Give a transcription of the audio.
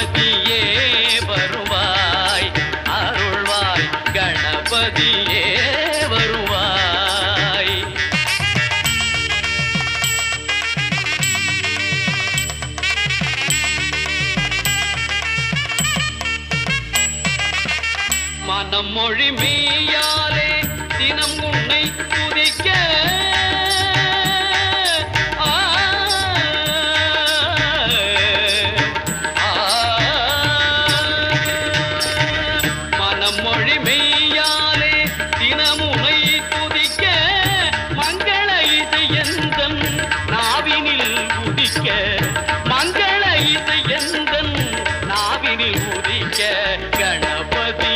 கணபதியே வருவாய். அருள்வாய் கணபதியே வருவாய். மனம் மொழி மீயா செம்மொழி மெய்யாலே தினமுனை துதிக்க மங்கள இது எந்தன் நாவினில் உதிக்க? மங்கள இது எந்தன் நாவினில் உதிக்க? கணபதி